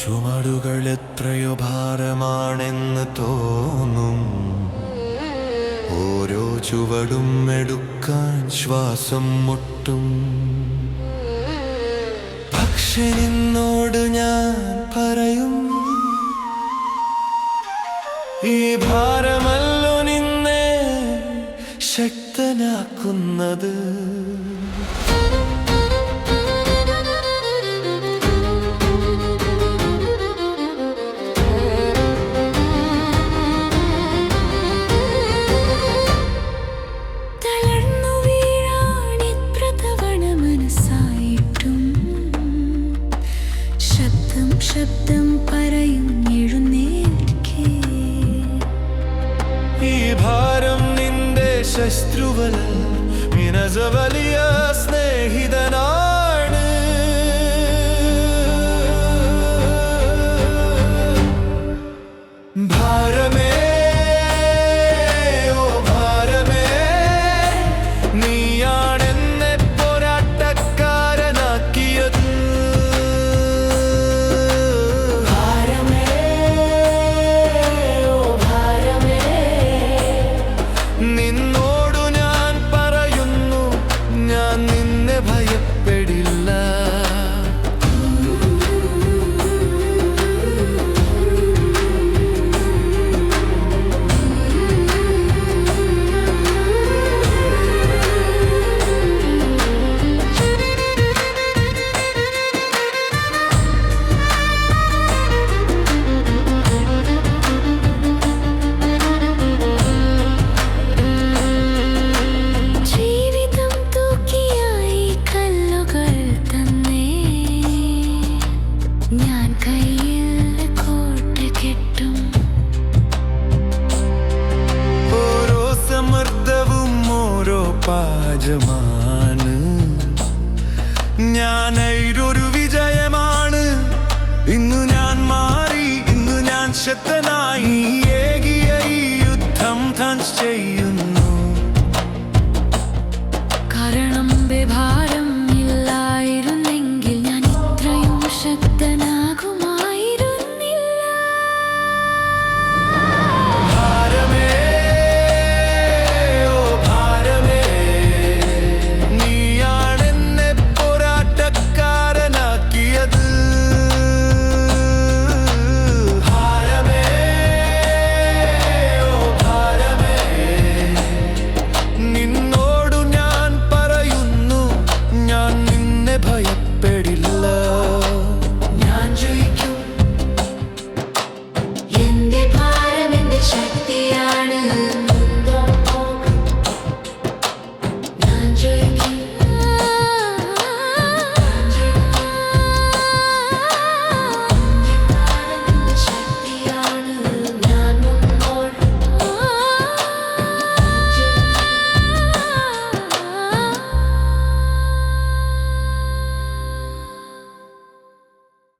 ചുമടുകൾ എത്രയോ ഭാരമാണെന്ന് തോന്നും. ഓരോ ചുവടും എടുക്കാൻ ശ്വാസം മുട്ടും. പക്ഷെ നിന്നോട് ഞാൻ പറയും ഈ ഭാരമല്ലോ നിന്നെ ശക്തനാക്കുന്നത്. ಶತ್ರುವಲ ನಿನಜವಲಿಯ ಸ್ನೇಹಿತನಾ പാചമാണ് ഞാൻ ഒരു വിജയമാണ്. ഇന്നു ഞാൻ മാറി ഇന്നു ഞാൻ ശക്തനായി. ഏകിയ ഈ യുദ്ധം താൻ ചെയ്യും.